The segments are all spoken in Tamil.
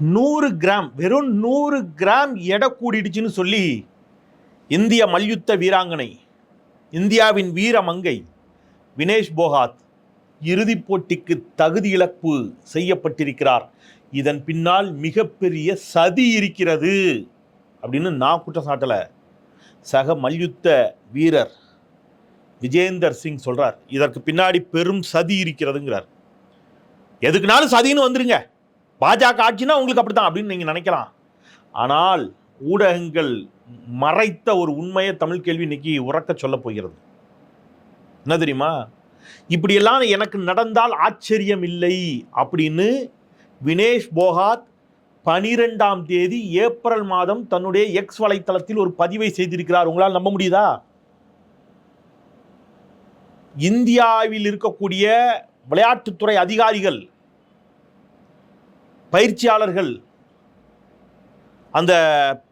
நூறு கிராம் வெறும் நூறு கிராம் எடை கூடிடுச்சுன்னு சொல்லி இந்திய மல்யுத்த வீராங்கனை இந்தியாவின் வீர மங்கை வினேஷ் போகாத் இறுதிப் போட்டிக்கு தகுதி இழப்பு செய்யப்பட்டிருக்கிறார். இதன் பின்னால் மிகப்பெரிய சதி இருக்கிறது அப்படின்னு நான் குற்றம் சாட்டலை. சக மல்யுத்த வீரர் விஜேந்தர் சிங் சொல்கிறார் இதற்கு பின்னாடி பெரும் சதி இருக்கிறதுங்கிறார். எதுக்குனாலும் சதின்னு வந்துருங்க. பாஜக ஆட்சினா உங்களுக்கு அப்படித்தான் அப்படின்னு நீங்க நினைக்கலாம். ஆனால் ஊடகங்கள் மறைத்த ஒரு உண்மையை தமிழ் கேள்வி இன்னைக்கு உறக்க சொல்ல போகிறது. என்ன தெரியுமா? இப்படியெல்லாம் எனக்கு நடந்தால் ஆச்சரியம் இல்லை அப்படின்னு வினேஷ் போகாத் பனிரெண்டாம் தேதி ஏப்ரல் மாதம் தன்னுடைய எக்ஸ் வலைத்தளத்தில் ஒரு பதிவை செய்திருக்கிறார். உங்களால் நம்ப முடியுதா? இந்தியாவில் இருக்கக்கூடிய விளையாட்டுத்துறை அதிகாரிகள் பயிற்சியாளர்கள் அந்த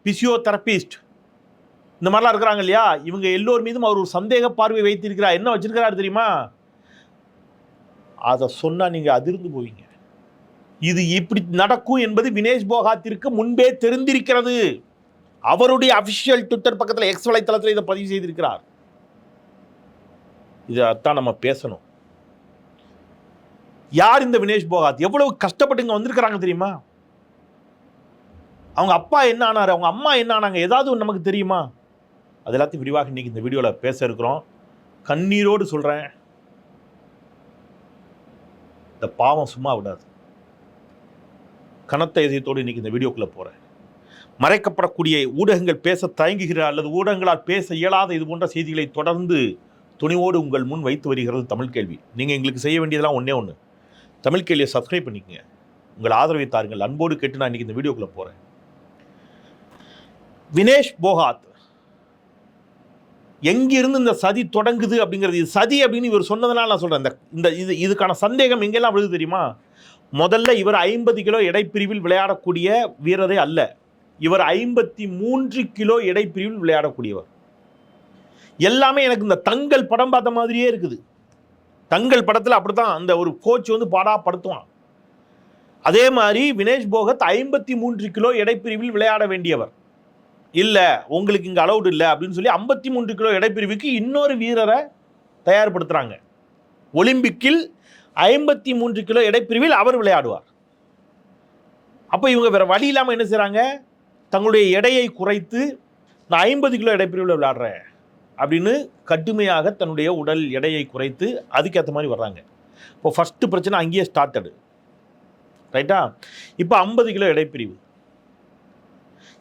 பிசியோதெரபிஸ்ட் இந்த மாதிரிலாம் இருக்கிறாங்க இல்லையா? இவங்க எல்லோர் மீதும் அவர் ஒரு சந்தேக பார்வை வைத்திருக்கிறார். என்ன வச்சிருக்கிறார் தெரியுமா? அதை சொன்னால் நீங்கள் அதிர்ந்து போவீங்க. இது இப்படி நடக்கும் என்பது வினேஷ் போகாத்திற்கு முன்பே தெரிந்திருக்கிறது. அவருடைய அபிஷியல் ட்விட்டர் பக்கத்தில் எக்ஸ் வலைத்தளத்தில் இதை பதிவு செய்திருக்கிறார். இதைத்தான் நம்ம பேசணும். யார் இந்த வினேஷ் போகாத்? எவ்வளவு கஷ்டப்பட்டு இங்கே வந்திருக்கிறாங்க தெரியுமா? அவங்க அப்பா என்ன ஆனார்? அவங்க அம்மா என்ன ஆனாங்க? ஏதாவது ஒன்று நமக்கு தெரியுமா? அது எல்லாத்தையும் விரிவாக இன்றைக்கி இந்த வீடியோவில் பேச இருக்கிறோம். கண்ணீரோடு சொல்கிறேன் இந்த பாவம் சும்மா விடாது. கனத்த இதயத்தோடு இன்றைக்கி இந்த வீடியோக்குள்ளே போகிறேன் மறைக்கப்படக்கூடிய ஊடகங்கள் பேச தயங்குகிற அல்லது ஊடகங்களால் பேச இயலாத இது போன்ற செய்திகளை தொடர்ந்து துணிவோடு உங்கள் முன் வைத்து வருகிறது தமிழ் கேள்வி. நீங்கள் எங்களுக்கு செய்ய வேண்டியதெல்லாம் ஒன்றே ஒன்று தமிழ் கேள்வியை சப்ஸ்கிரைப் பண்ணிக்கங்க. உங்கள் ஆதரவை தாருங்கள் அன்போடு கேட்டு நான் இன்னைக்கு இந்த வீடியோக்குள்ளே போகிறேன் வினேஷ் போகாத். எங்கிருந்து இந்த சதி தொடங்குது அப்படிங்கிறது இது சதி அப்படின்னு இவர் சொன்னதுனால நான் சொல்கிறேன் இந்த இந்த இது இதுக்கான சந்தேகம் எங்கெல்லாம் விழுது தெரியுமா? முதல்ல இவர் ஐம்பது கிலோ எடைப்பிரிவில் விளையாடக்கூடிய வீரரே அல்ல. இவர் ஐம்பத்தி மூன்று கிலோ எடைப்பிரிவில் விளையாடக்கூடியவர். எல்லாமே எனக்கு இந்த தங்கள் படம் பார்த்த மாதிரியே இருக்குது. தங்கள் படத்தில் அப்படித்தான் அந்த ஒரு கோச் வந்து பாடாப்படுத்துவான் அதே மாதிரி வினேஷ் போகத் ஐம்பத்தி மூன்று கிலோ எடைப்பிரிவில் விளையாட வேண்டியவர். இல்லை உங்களுக்கு இங்கே அலௌடு இல்லை அப்படின்னு சொல்லி ஐம்பத்தி மூன்று கிலோ எடைப்பிரிவுக்கு இன்னொரு வீரரை தயார்படுத்துகிறாங்க ஒலிம்பிக்கில் ஐம்பத்தி மூன்று கிலோ எடைப்பிரிவில் அவர் விளையாடுவார். அப்போ இவங்க வேறு வழி இல்லாமல் என்ன செய்கிறாங்க தங்களுடைய எடையை குறைத்து நான் ஐம்பது கிலோ எடைப்பிரிவில் விளையாடுறேன். அப்படின்னு கடுமையாக தன்னுடைய உடல் எடையை குறைத்து அதுக்கேற்ற மாதிரி வர்றாங்க. இப்போ ஃபஸ்ட்டு பிரச்சனை அங்கேயே ஸ்டார்டடு ரைட்டா இப்போ ஐம்பது கிலோ எடைப்பிரிவு.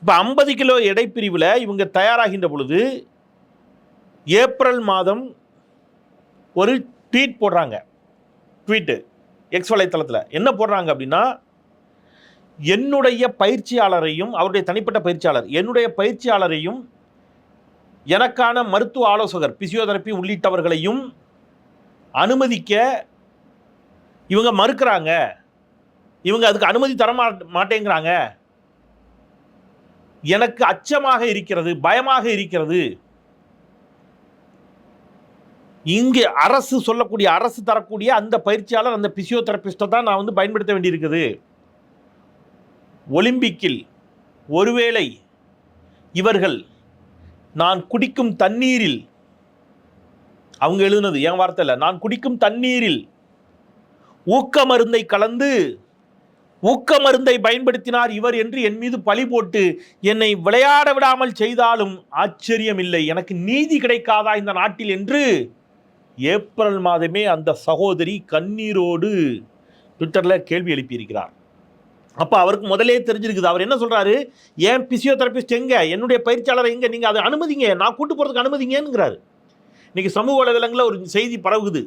இப்போ ஐம்பது கிலோ எடைப்பிரிவில் இவங்க தயாராகின்ற பொழுது ஏப்ரல் மாதம் ஒரு ட்வீட் போடுறாங்க. ட்வீட்டு எக்ஸ் வலைத்தளத்தில். என்ன போடுறாங்க அப்படின்னா என்னுடைய பயிற்சியாளரையும் அவருடைய தனிப்பட்ட பயிற்சியாளர் என்னுடைய பயிற்சியாளரையும் எனக்கான மருத்துவ ஆலோசகர் பிசியோதெரப்பி உள்ளிட்டவர்களையும் அனுமதிக்க இவங்க மறுக்கிறாங்க. இவங்க அதுக்கு அனுமதி தர மாட்டேங்கிறாங்க. எனக்கு அச்சமாக இருக்கிறது பயமாக இருக்கிறது. இங்கே அரசு சொல்லக்கூடிய அரசு தரக்கூடிய அந்த பயிற்சியாளர் அந்த பிசியோதெரபிஸ்ட்டை தான் நான் வந்து பயன்படுத்த வேண்டியிருக்குது. ஒலிம்பிக்கில் ஒருவேளை இவர்கள் நான் குடிக்கும் தண்ணீரில் அவங்க எழுதுனது என் வார்த்தை இல்லை நான் குடிக்கும் தண்ணீரில் ஊக்க மருந்தை கலந்து ஊக்க மருந்தை பயன்படுத்தினார் இவர் என்று என் மீது பழி போட்டு என்னை விளையாட விடாமல் செய்தாலும் ஆச்சரியமில்லை. எனக்கு நீதி கிடைக்காதா இந்த நாட்டில் என்று ஏப்ரல் மாதமே அந்த சகோதரி கண்ணீரோடு ட்விட்டரில் கேள்வி எழுப்பியிருக்கிறார். அப்போ அவருக்கு முதலே தெரிஞ்சிருக்குது. அவர் என்ன சொல்கிறாரு ஏன் பிசியோதெரபிஸ்ட் எங்கே? என்னுடைய பயிற்சியாளர் எங்கே? நீங்கள் அதை அனுமதிங்க. நான் கூட்டு போகிறதுக்கு அனுமதிங்கங்கிறாரு இன்றைக்கி சமூக வலைதளங்களில் ஒரு செய்தி பரவுகுது.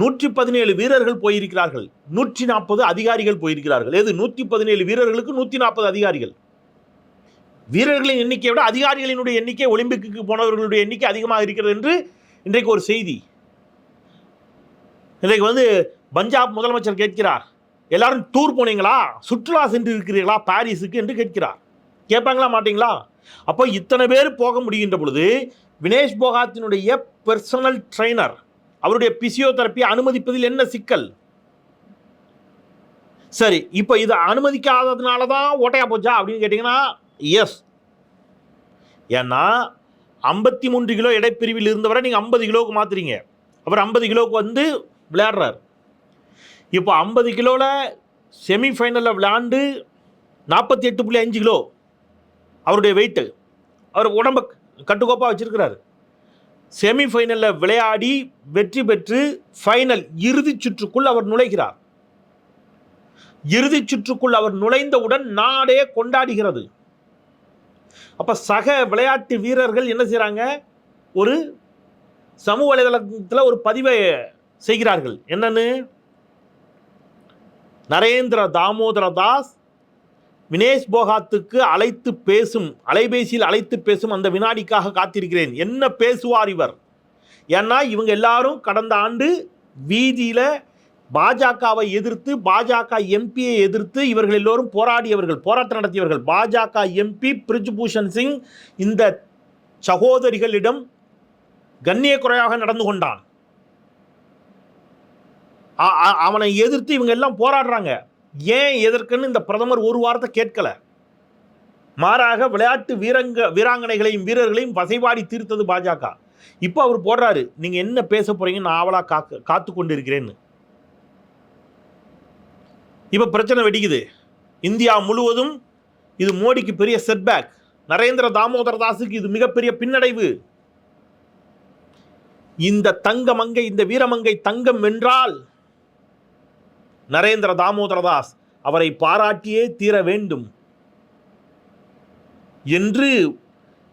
நூற்றி பதினேழு வீரர்கள் போயிருக்கிறார்கள். நூற்றி நாற்பது அதிகாரிகள் போயிருக்கிறார்கள். எது? நூற்றி பதினேழு வீரர்களுக்கு நூற்றி நாற்பது அதிகாரிகள். வீரர்களின் எண்ணிக்கையை விட அதிகாரிகளினுடைய எண்ணிக்கை ஒலிம்பிக்கு போனவர்களுடைய எண்ணிக்கை அதிகமாக இருக்கிறது என்று இன்றைக்கு ஒரு செய்தி. இன்றைக்கு வந்து பஞ்சாப் முதலமைச்சர் கேட்கிறார். எல்லாரும் டூர் போனீங்களா? சுற்றுலா சென்று இருக்கிறீர்களா பாரிஸுக்கு என்று கேட்கிறார். கேட்பாங்களா மாட்டீங்களா? அப்போ இத்தனை பேர் போக முடிகின்ற பொழுது வினேஷ் போகாத்தினுடைய பர்சனல் ட்ரைனர் அவருடைய பிசியோதெரப்பி அனுமதிப்பதில் என்ன சிக்கல்? சரி இப்போ இதை அனுமதிக்காததுனால தான் ஓட்டையா போச்சா? அப்படின்னு கேட்டிங்கன்னா எஸ் ஏன்னா ஐம்பத்தி மூன்று கிலோ இடைப்பிரிவில் இருந்தவரை நீங்கள் ஐம்பது கிலோவுக்கு மாற்றுறீங்க அப்புறம் ஐம்பது கிலோவுக்கு வந்து விளையாடுறார். இப்போ ஐம்பது கிலோவில் செமிஃபைனலில் விளையாண்டு நாற்பத்தி எட்டு புள்ளி அஞ்சு கிலோ. அவருடைய வெயிட்டு அவர் உடம்ப கட்டுக்கோப்பாக வச்சிருக்கிறாரு. செமிஃபைனலில் விளையாடி வெற்றி பெற்று ஃபைனல் இறுதிச் சுற்றுக்குள் அவர் நுழைகிறார். இறுதிச் சுற்றுக்குள் அவர் நுழைந்தவுடன் நாடே கொண்டாடுகிறது. அப்போ சக விளையாட்டு வீரர்கள் என்ன செய்கிறாங்க ஒரு சமூக வலைதளத்தில் ஒரு பதிவை செய்கிறார்கள். என்னன்னு? நரேந்திர தாமோதர தாஸ் வினேஷ் போகாத்துக்கு அழைத்து பேசும் அலைபேசியில் அழைத்து பேசும் அந்த வினாடிக்காக காத்திருக்கிறேன். என்ன பேசுவார் இவர்? ஏன்னா இவங்க எல்லாரும் கடந்த ஆண்டு வீதியில் பாஜகவை எதிர்த்து பாஜக எம்பியை எதிர்த்து இவர்கள் எல்லோரும் போராடியவர்கள் போராட்டம் நடத்தியவர்கள். பாஜக எம்பி பிரிஜ்பூஷன் சிங் இந்த சகோதரிகளிடம் கண்ணியக்குறையாக நடந்து கொண்டான். அவனை எதிர்த்து இவங்க எல்லாம் போராடுறாங்க. ஏன் எதற்குன்னு இந்த பிரதமர் ஒரு வாரத்தை கேட்கல. மாறாக விளையாட்டு வீரங்க வீராங்கனைகளையும் வீரர்களையும் வசைவாடி தீர்த்தது பாஜக. இப்போ அவர் போடுறாரு நீங்கள் என்ன பேச போறீங்கன்னு நான் ஆவலாக காத்து காத்து கொண்டு இருக்கிறேன்னு இப்போ பிரச்சனை வெடிக்குது. இந்தியா முழுவதும் இது மோடிக்கு பெரிய செட்பேக் நரேந்திர தாமோதர தாஸுக்கு இது மிகப்பெரிய பின்னடைவு. இந்த தங்கமங்கை இந்த வீரமங்கை தங்கம் வென்றால் நரேந்திர தாமோதரதாஸ் அவரை பாராட்டியே தீர வேண்டும் என்று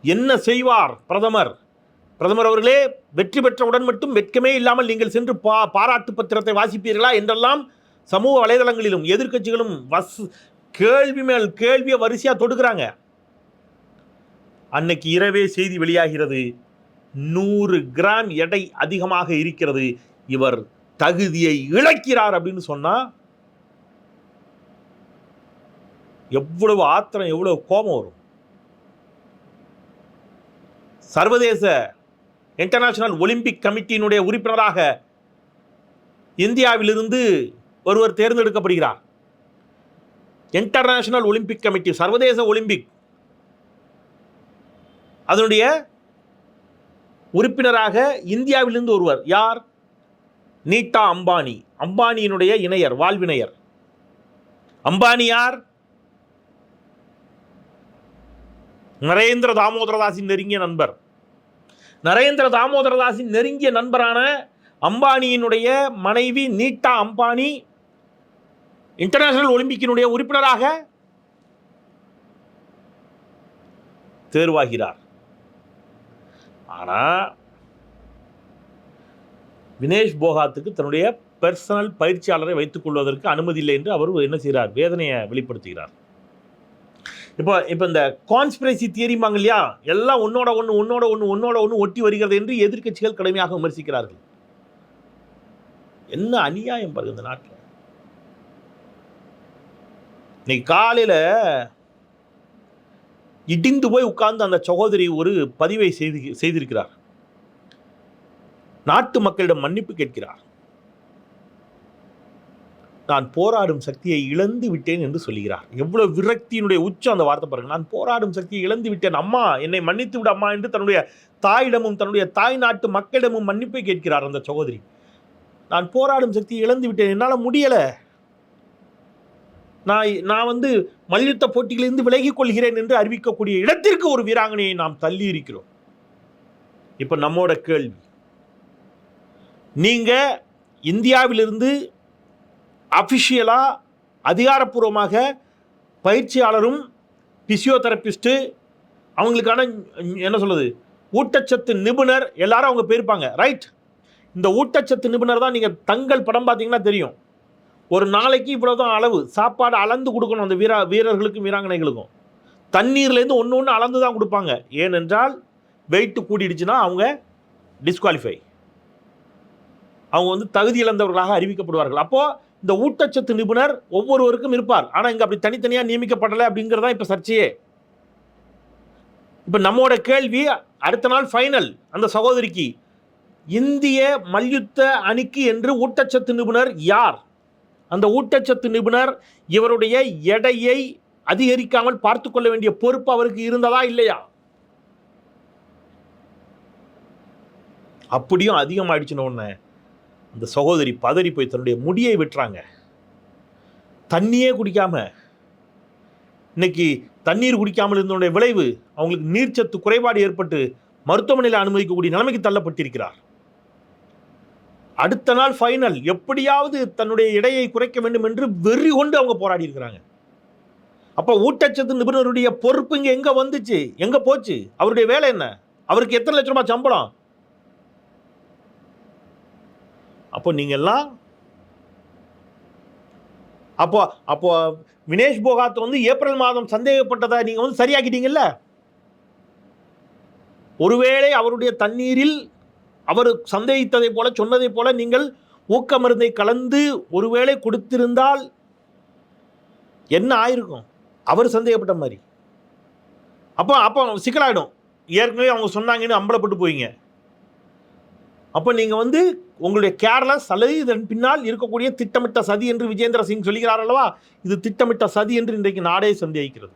என்ன செய்வார் பிரதமர்? பிரதமர் அவர்களே வெற்றி பெற்றவுடன் மட்டும் வெட்கமே இல்லாமல் நீங்கள் சென்று பா பாராட்டு பத்திரத்தை வாசிப்பீர்களா என்றெல்லாம் சமூக வலைதளங்களிலும் எதிர்க்கட்சிகளும் வஸ் கேள்வி மேல் கேள்வியை வரிசையாக தொடுக்கிறாங்க. அன்னைக்கு இரவே செய்தி வெளியாகிறது. நூறு கிராம் எடை அதிகமாக இருக்கிறது. இவர் தகுதியை இழக்கிறார் அப்படின்னு சொன்னால் எவ்வளவு ஆத்திரம் எவ்வளவு கோபம் வரும். சர்வதேச இன்டர்நேஷனல் ஒலிம்பிக் கமிட்டியினுடைய உறுப்பினராக இந்தியாவிலிருந்து ஒருவர் தேர்ந்தெடுக்கப்படுகிறார். இன்டர்நேஷனல் ஒலிம்பிக் கமிட்டி சர்வதேச ஒலிம்பிக் அதனுடைய உறுப்பினராக இந்தியாவிலிருந்து ஒருவர் யார்? நீட்டா அம்பானி. அம்பானியினுடைய இணையர் வாழ்வினையர் அம்பானி யார்? நரேந்திர தாமோதரதாசின் நெருங்கிய நண்பர். நரேந்திர தாமோதரதாசின் நெருங்கிய நண்பரான அம்பானியினுடைய மனைவி நீட்டா அம்பானி இன்டர்நேஷனல் ஒலிம்பிக்கினுடைய உறுப்பினராக தேர்வாகிறார். ஆனால் வினேஷ் போகாத்துக்கு தன்னுடைய பர்சனல் பயிற்சியாளரை வைத்துக் கொள்வதற்கு அனுமதி இல்லை என்று அவர் என்ன செய்கிறார் வேதனையை வெளிப்படுத்துகிறார். இப்போ இப்போ இந்த கான்ஸ்பிரசி தியரிமாங்க இல்லையா? எல்லாம் உன்னோட ஒன்று உன்னோட ஒன்று உன்னோட ஒன்று ஒட்டி வருகிறது என்று எதிர்க்கட்சிகள் கடுமையாக விமர்சிக்கிறார்கள். என்ன அநியாயம் பாருங்க இந்த நாட்டில். இன்னைக்கு காலையில் இடிந்து போய் உட்கார்ந்து அந்த சகோதரி ஒரு பதிவை செய்து செய்திருக்கிறார். நாட்டு மக்களிடம் மன்னிப்பு கேட்கிறார். நான் போராடும் சக்தியை இழந்து விட்டேன் என்று சொல்கிறார் எவ்வளவு விரக்தியினுடைய உச்சம் அந்த வார்த்தை பாருங்க. நான் போராடும் சக்தியை இழந்து விட்டேன். அம்மா என்னை மன்னித்து விட அம்மா என்று தன்னுடைய தாயிடமும் தன்னுடைய தாய் நாட்டு மக்களிடமும் மன்னிப்பை கேட்கிறார் அந்த சகோதரி. நான் போராடும் சக்தியை இழந்து விட்டேன். என்னால் முடியலை. நான் நான் வந்து மல்யுத்த போட்டிகளிலிருந்து விலகிக் கொள்கிறேன் என்று அறிவிக்கக்கூடிய இடத்திற்கு ஒரு வீராங்கனையை நாம் தள்ளி இருக்கிறோம் இப்போ நம்மோட கேள்வி நீங்கள் இந்தியாவிலிருந்து அஃபிஷியலாக அதிகாரப்பூர்வமாக பயிற்சியாளரும் பிசியோதெரபிஸ்ட்டு அவங்களுக்கான என்ன சொல்லுது ஊட்டச்சத்து நிபுணர் எல்லாரும் அவங்க போயிருப்பாங்க ரைட் இந்த ஊட்டச்சத்து நிபுணர் தான் நீங்கள் தங்கள் படம் பார்த்தீங்கன்னா தெரியும். ஒரு நாளைக்கு இவ்வளோ தான் அளவு. சாப்பாடு அளந்து கொடுக்கணும் அந்த வீரா வீரர்களுக்கும் வீராங்கனைகளுக்கும். தண்ணீர்லேருந்து ஒன்று ஒன்று அளந்து தான் கொடுப்பாங்க. ஏனென்றால் வெயிட்டு கூடிடுச்சுன்னா அவங்க டிஸ்குவாலிஃபை அவங்க வந்து தகுதி இழந்தவர்களாக அறிவிக்கப்படுவார்கள். அப்போது இந்த ஊட்டச்சத்து நிபுணர் ஒவ்வொருவருக்கும் இருப்பார். ஆனால் இங்கே அப்படி தனித்தனியாக நியமிக்கப்படலை அப்படிங்கிறது தான் இப்போ சர்ச்சையே. இப்போ நம்மோட கேள்வி அடுத்த நாள் ஃபைனல் அந்த சகோதரிக்கு இந்திய மல்யுத்த அணிக்கு என்று ஊட்டச்சத்து நிபுணர் யார்? அந்த ஊட்டச்சத்து நிபுணர் இவருடைய எடையை அதிகரிக்காமல் பார்த்து கொள்ள வேண்டிய பொறுப்பு அவருக்கு இருந்ததா இல்லையா? அப்படியும் அதிகமாயிடுச்சுன்னு உடனே அந்த சகோதரி பதறி போய் தன்னுடைய முடியை வெட்டுறாங்க. தண்ணியே குடிக்காம. இன்னைக்கு தண்ணீர் குடிக்காமல் இருந்தனுடைய விளைவு அவங்களுக்கு நீர்ச்சத்து குறைபாடு ஏற்பட்டு மருத்துவமனையில் அனுமதிக்கக்கூடிய நிலைமைக்கு தள்ளப்பட்டிருக்கிறார். அடுத்த நாள் ஃபைனல் எப்படியாவது தன்னுடைய எடையை குறைக்க வேண்டும் என்று வெறி கொண்டு அவங்க போராடி இருக்கிறாங்க. அப்போ ஊட்டச்சத்து நிபுணருடைய பொறுப்பு இங்கே எங்கே வந்துச்சு? எங்கே போச்சு? அவருடைய வேலை என்ன? அவருக்கு எத்தனை லட்ச ரூபாய் சம்பளம்? அப்போ நீங்கள்லாம் அப்போ அப்போ வினேஷ் போகாத் வந்து ஏப்ரல் மாதம் சந்தேகப்பட்டதை நீங்கள் வந்து சரியாக்கிட்டீங்கல்ல? ஒருவேளை அவருடைய தண்ணீரில் அவர் சந்தேகித்ததை போல சொன்னதை போல நீங்கள் ஊக்க மருந்தை கலந்து ஒருவேளை கொடுத்திருந்தால் என்ன ஆயிருக்கும்? அவர் சந்தேகப்பட்ட மாதிரி. அப்போ அப்போ சிக்கலாயிடும். ஏற்கனவே அவங்க சொன்னாங்கன்னு அம்பலப்பட்டு போவீங்க. அப்போ நீங்கள் வந்து உங்களுடைய கேர்லஸ் அல்லது இதன் பின்னால் இருக்கக்கூடிய திட்டமிட்ட சதி என்று விஜேந்திர சிங் சொல்லுகிறார் அல்லவா? இது திட்டமிட்ட சதி என்று இன்றைக்கு நாடே சந்தேகிக்கிறது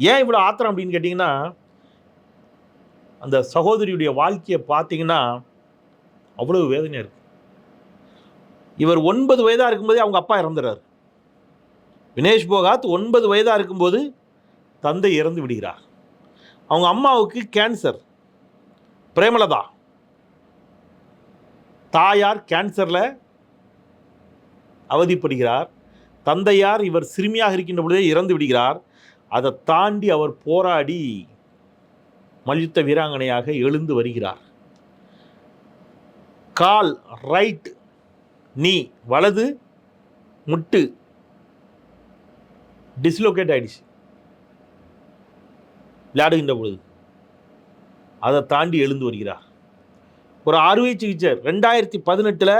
ஏன் இவ்வளோ ஆத்திரம் அப்படின்னு கேட்டிங்கன்னா அந்த சகோதரியுடைய வாழ்க்கையை பார்த்தீங்கன்னா அவ்வளவு வேதனையாக இருக்கு. இவர் ஒன்பது வயதாக இருக்கும்போதே அவங்க அப்பா இறந்துறார். வினேஷ் போகாத் ஒன்பது வயதாக இருக்கும்போது தந்தை இறந்து விடுகிறார். அவங்க அம்மாவுக்கு கேன்சர் பிரேமலதா. தாயார் கேன்சரில் அவதிப்படுகிறார். தந்தையார் இவர் சிறுமியாக இருக்கின்ற பொழுதே இறந்து விடுகிறார். அதை தாண்டி அவர் போராடி மல்யுத்த வீராங்கனையாக எழுந்து வருகிறார். கால் ரைட் நீ வலது முட்டு டிஸ்லோகேட் ஆயிடுச்சு. விளையாடுகின்ற பொழுது. அதை தாண்டி எழுந்து வருகிறார். ஒரு அறுவை சிகிச்சை. ரெண்டாயிரத்தி பதினெட்டில்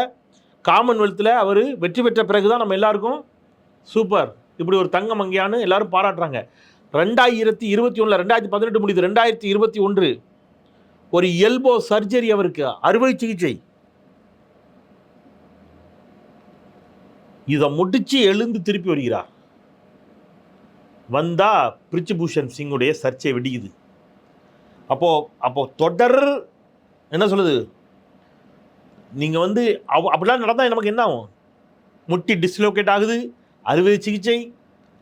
காமன்வெல்த்தில் அவர் வெற்றி பெற்ற பிறகு தான் நம்ம எல்லாருக்கும் சூப்பர். இப்படி ஒரு தங்க மங்கையான்னு எல்லாரும் பாராட்டுறாங்க. ரெண்டாயிரத்தி இருபத்தி ஒன்றில் ரெண்டாயிரத்தி பதினெட்டு முடியுது ரெண்டாயிரத்தி இருபத்தி ஒன்று. ஒரு எல்போ சர்ஜரி அவருக்கு அறுவை சிகிச்சை. இதை முடிச்சு எழுந்து திருப்பி வருகிறார். வந்தா பிரிச்சுபூஷன் சிங்குடைய சர்ச்சை வெடிக்குது. அப்போ அப்போ தொடர் என்ன சொல்லுது? நீங்கள் வந்து அவ் அப்படிலாம் நடந்தால் நமக்கு என்ன ஆகும்? முட்டி டிஸ்லோகேட் ஆகுது அறுவை சிகிச்சை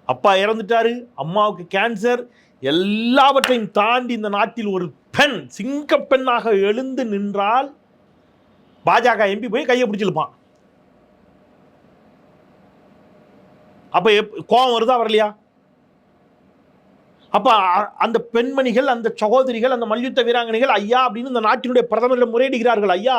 அப்பா இறந்துட்டாரு அம்மாவுக்கு கேன்சர் எல்லாவற்றையும் தாண்டி இந்த நாட்டில் ஒரு பெண் சிங்க பெண்ணாக எழுந்து நின்றால் பாஜக எம்பி போய் கையை பிடிச்சிருப்பான் அப்ப எப் கோபம் வருதா வரலையா? அப்ப அ- அந்த பெண்மணிகள் அந்த சகோதரிகள் அந்த மல்யுத்த வீராங்கனைகள் ஐயா அப்படின்னு இந்த நாட்டினுடைய பிரதமரிடம் முறையிடுகிறார்கள் ஐயா.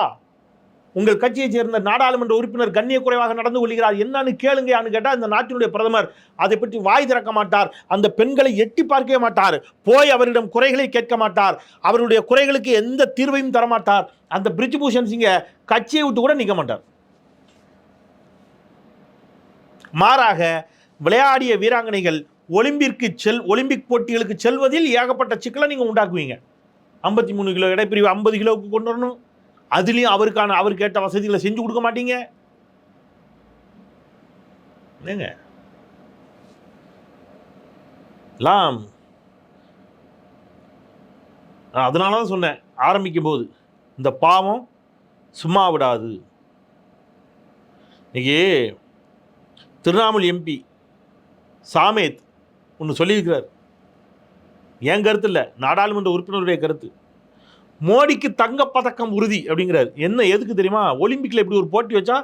உங்கள் கட்சியைச் சேர்ந்த நாடாளுமன்ற உறுப்பினர் கண்ணிய குறைவாக நடந்து கொள்கிறார் என்னன்னு கேளுங்கயான்னு கேட்டால் இந்த நாட்டினுடைய பிரதமர் அதை பற்றி வாய் திறக்க மாட்டார். அந்த பெண்களை எட்டி பார்க்கவே மாட்டார். போய் அவரிடம் குறைகளை கேட்க மாட்டார். அவருடைய குறைகளுக்கு எந்த தீர்வையும் தரமாட்டார். அந்த அந்த பிரிஜ்பூஷன் சிங்க கட்சியை விட்டு கூட நிற்க மாட்டார். மாறாக விளையாடிய வீராங்கனைகள் ஒலிம்பிற்கு செல் ஒலிம்பிக் போட்டிகளுக்கு செல்வதில் ஏகப்பட்ட சிக்கலை நீங்கள் உண்டாக்குவீங்க. ஐம்பத்தி மூணு கிலோ இடைப்பிரிவு ஐம்பது கிலோவுக்கு கொண்டு வரணும். அதுலேயும் அவருக்கான அவர் கேட்ட வசதிகளை செஞ்சு கொடுக்க மாட்டீங்க? என்னங்க? எல்லாம் நான் அதனால தான் சொன்னேன் ஆரம்பிக்கும் போது இந்த பாவம் சும்மா விடாது. இன்னைக்கு திருவண்ணாமலை எம்பி சாமேத் ஒன்று சொல்லியிருக்கிறார். என் கருத்து இல்லை நாடாளுமன்ற உறுப்பினருடைய கருத்து. மோடிக்கு தங்கப்பதக்கம் உறுதி அப்படிங்கிறார். என்ன எதுக்கு தெரியுமா? ஒலிம்பிக்கில் இப்படி ஒரு போட்டி வச்சா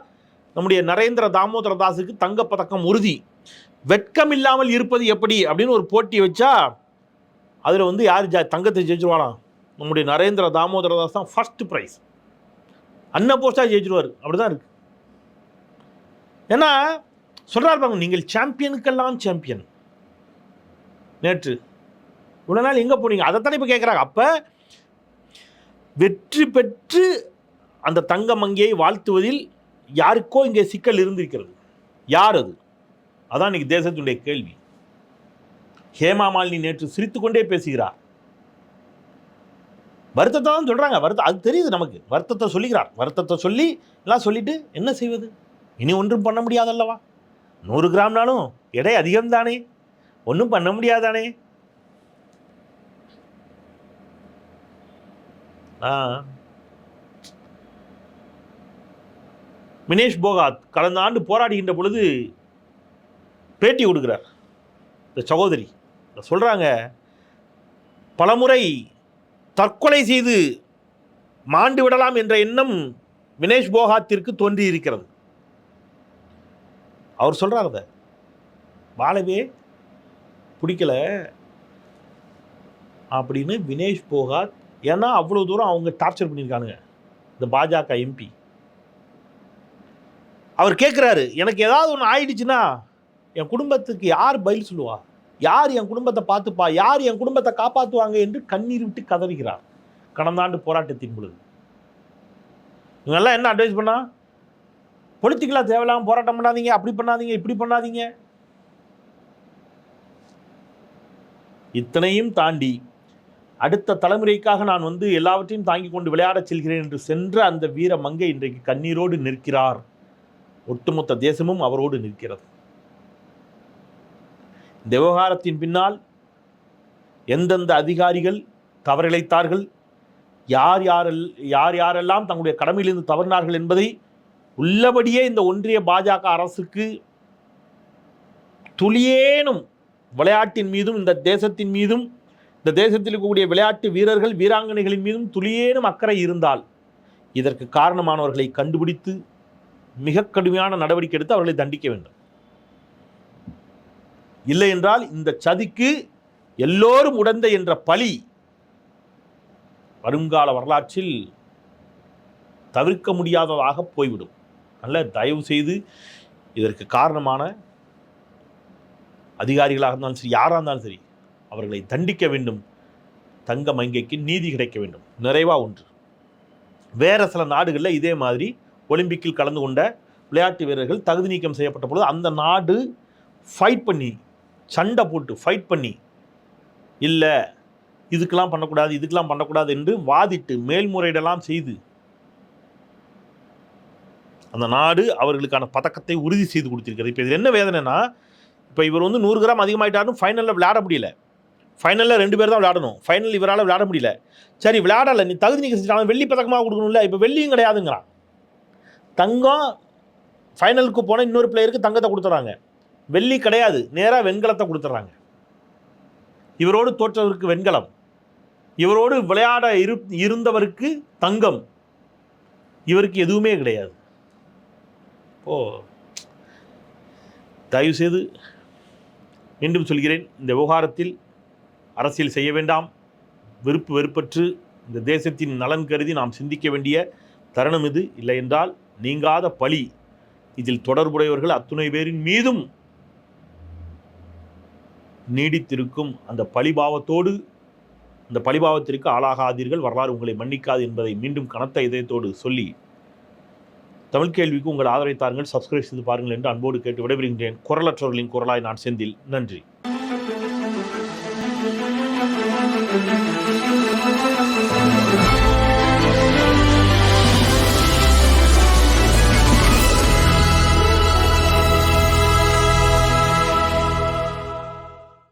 நம்முடைய நரேந்திர தாமோதர தாஸுக்கு தங்கப்பதக்கம் உறுதி. வெட்கம் இல்லாமல் இருப்பது எப்படி அப்படின்னு ஒரு போட்டி வச்சா அதில் வந்து யார் ஜா தங்கத்தை ஜெயிச்சிருவாளாம் நம்முடைய நரேந்திர தாமோதர தாஸ் தான் ஃபர்ஸ்ட் ப்ரைஸ் அன்ன போஸ்டாக ஜெயிச்சிருவார். அப்படி தான் இருக்கு. ஏன்னா சொல்கிறார் பாருங்க நீங்கள் சாம்பியனுக்கெல்லாம் சாம்பியன். நேற்று. இவ்வளோ நாள் எங்கே போனீங்க? அதைத்தானே இப்போ கேட்குறாங்க அப்போ வெற்றி பெற்று அந்த தங்க மங்கையை வாழ்த்துவதில் யாருக்கோ இங்கே சிக்கல் இருந்திருக்கிறது. யார் அது? அதான் இன்னைக்கு தேசத்துடைய கேள்வி. ஹேமா மாலினி நேற்று சிரித்துக்கொண்டே பேசுகிறார் வருத்தத்தை தான் சொல்கிறாங்க வருத்தம் அது தெரியுது நமக்கு. வருத்தத்தை சொல்லிக்கிறார் வருத்தத்தை சொல்லி எல்லாம் சொல்லிட்டு என்ன செய்வது? இனி ஒன்றும் பண்ண முடியாதல்லவா? நூறு கிராம்னாலும் எடை அதிகம்தானே? ஒன்றும் பண்ண முடியாதானே? மினேஷ் போகாத் கடந்த ஆண்டு போராடுகின்ற பொழுது பேட்டி கொடுக்கிறார். இந்த சகோதரி. சொல்கிறாங்க பலமுறை தற்கொலை செய்து மாண்டு விடலாம் என்ற எண்ணம் வினேஷ் போகாத்திற்கு தோன்றி இருக்கிறது அவர் சொல்கிறார் அதை. வாழவே பிடிக்கல. அப்படின்னு வினேஷ் போகாத் ஏன்னா அவ்வளோ தூரம் அவங்க டார்ச்சர் பண்ணியிருக்கானுங்க. இந்த பாஜக எம்பி. அவர் கேட்குறாரு எனக்கு ஏதாவது ஒன்று ஆயிடுச்சுன்னா என் குடும்பத்துக்கு யார் பதில் சொல்லுவா? யார் என் குடும்பத்தை பார்த்துப்பா? யார் என் குடும்பத்தை காப்பாற்றுவாங்க என்று கண்ணீர் விட்டு கதறுகிறார் கடந்த ஆண்டு போராட்டத்தின் பொழுது. இவங்கெல்லாம் என்ன அட்வைஸ் பண்ணா? பொலிட்டிக்கலாக தேவையில்லாமல் போராட்டம் பண்ணாதீங்க அப்படி பண்ணாதீங்க இப்படி பண்ணாதீங்க. இத்தனையும் தாண்டி அடுத்த தலைமுறைக்காக நான் வந்து எல்லாவற்றையும் தாங்கி கொண்டு விளையாடச் செல்கிறேன் என்று சென்ற அந்த வீர மங்கை இன்றைக்கு கண்ணீரோடு நிற்கிறார். ஒட்டுமொத்த தேசமும் அவரோடு நிற்கிறது. இந்த விவகாரத்தின் பின்னால் எந்தெந்த அதிகாரிகள் தவறிழைத்தார்கள்? யார் யாரெல் யார் யாரெல்லாம் தங்களுடைய கடமையிலிருந்து தவறினார்கள் என்பதை உள்ளபடியே இந்த ஒன்றிய பாஜக அரசுக்கு துளியேனும் விளையாட்டின் மீதும் இந்த தேசத்தின் மீதும் இந்த தேசத்தில் இருக்கக்கூடிய விளையாட்டு வீரர்கள் வீராங்கனைகளின் மீதும் துளியேனும் அக்கறை இருந்தால் இதற்கு காரணமானவர்களை கண்டுபிடித்து மிக கடுமையான நடவடிக்கை எடுத்து அவர்களை தண்டிக்க வேண்டும். இல்லை என்றால் இந்த சதிக்கு எல்லோரும் உடந்தை என்ற பழி வருங்கால வரலாற்றில் தவிர்க்க முடியாததாக போய்விடும். நல்ல தயவு செய்து இதற்கு காரணமான அதிகாரிகளாக இருந்தாலும் சரி யாராக இருந்தாலும் சரி அவர்களை தண்டிக்க வேண்டும். தங்க மங்கைக்கு நீதி கிடைக்க வேண்டும். நிறைவாக ஒன்று. வேறு சில நாடுகளில் இதே மாதிரி ஒலிம்பிக்கில் கலந்து கொண்ட விளையாட்டு வீரர்கள் தகுதி நீக்கம் செய்யப்பட்ட பொழுது அந்த நாடு ஃபைட் பண்ணி சண்டை போட்டு ஃபைட் பண்ணி இல்லை இதுக்கெல்லாம் பண்ணக்கூடாது இதுக்கெல்லாம் பண்ணக்கூடாது என்று வாதிட்டு மேல்முறையிடலாம் செய்து அந்த நாடு அவர்களுக்கான பதக்கத்தை உறுதி செய்து கொடுத்திருக்கிறது. இப்போ இது என்ன வேதனைனா இப்போ இவர் வந்து நூறு கிராம் அதிகமாயிட்டாருன்னு ஃபைனலில் விளையாட முடியல. ஃபைனலில் ரெண்டு பேர் தான் விளையாடணும் ஃபைனல் இவரால் விளையாட முடியல. சரி விளையாடலை. நீ தகுதி நீக்க செஞ்சாலும் வெள்ளி பதக்கமாக கொடுக்கணும்ல. இப்போ வெள்ளியும் கிடையாதுங்கிறான். தங்கம் ஃபைனலுக்கு போன இன்னொரு பிளேயருக்கு தங்கத்தை கொடுத்துட்றாங்க வெள்ளி கிடையாது. நேராக வெண்கலத்தை கொடுத்துட்றாங்க இவரோடு தோற்றவருக்கு வெண்கலம். இவரோடு விளையாட இரு இருந்தவருக்கு தங்கம். இவருக்கு எதுவுமே கிடையாது. ஓ. தயவுசெய்து மீண்டும் சொல்கிறேன். இந்த விவகாரத்தில் அரசியல் செய்ய வேண்டாம். வெறுப்பு வெறுப்பற்று இந்த தேசத்தின் நலன் கருதி நாம் சிந்திக்க வேண்டிய தருணம் இது. இல்லை என்றால் நீங்காத பழி. இதில் தொடர்புடையவர்கள் அத்துணை பேரின் மீதும் நீடித்திருக்கும் அந்த பழிபாவத்தோடு அந்த பழிபாவத்திற்கு ஆளாகாதீர்கள். வரலாறு உங்களை மன்னிக்காது என்பதை மீண்டும் கனத்த இதயத்தோடு சொல்லி தமிழ் கேள்விக்கு உங்கள் ஆதரவை தாருங்கள். சப்ஸ்கிரைப் செய்து பாருங்கள் என்று அன்போடு கேட்டு விடைபெறுகின்றேன். குரலற்றவர்களின் குரலாய் நான் செந்தில். நன்றி.